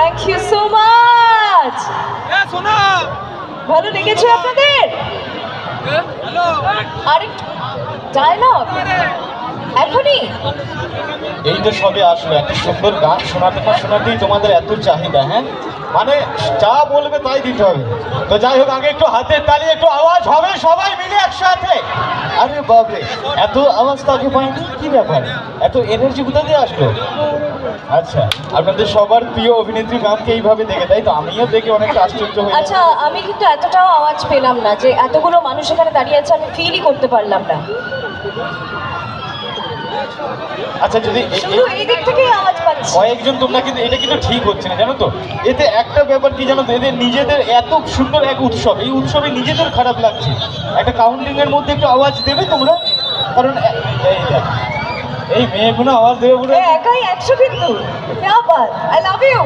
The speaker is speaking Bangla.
থ্যাংক ইউ সো মাচ ভালো লেগেছে হ্যাঁ। আপনাদের? হ্যাঁ, আরেকটু ডায়লগ এখনই? এই যে সবে আসলো এত সুন্দর গান শোনাতে না শোনাতেই তোমাদের এত চাহিদা হ্যাঁ? মানে যা বলবে তাই দিতে হবে। তো যাই হোক আগে একটু হাতের তালি একটু আওয়াজ হবে সবাই মিলে একসাথে। আরে বাবরে এত আওয়াজ তাকে আগে পাইনি? কি ব্যাপার? এত এনার্জি কোথা দিয়ে আসলো? আচ্ছা আপনাদের সবার প্রিয় অভিনেত্রী গানকে এইভাবে দেখে তাই তো? আমিও দেখে অনেকটা আশ্চর্য হয়ে আচ্ছা আমি কিন্তু এতটাও আওয়াজ পেলাম না যে এতগুলো মানুষ এখানে দাঁড়িয়ে আছে আমি ফিলই করতে পারলাম না। আচ্ছা যদি এই দিক আওয়াজ পাচ্ছি। কয়েকজন তোমরা কিন্তু এটা কিন্তু ঠিক হচ্ছে না জানো তো? এতে একটা ব্যাপার কি জানো তো এদের নিজেদের এত সুন্দর এক উৎসব এই উৎসবে নিজেদের খারাপ লাগছে। একটা কাউন্টিং এর মধ্যে একটু আওয়াজ দেবে তোমরা? কারণ এই মেয়েগুলো আওয়াজ দেবে একাই একশো কিন্তু আই লাভ ইউ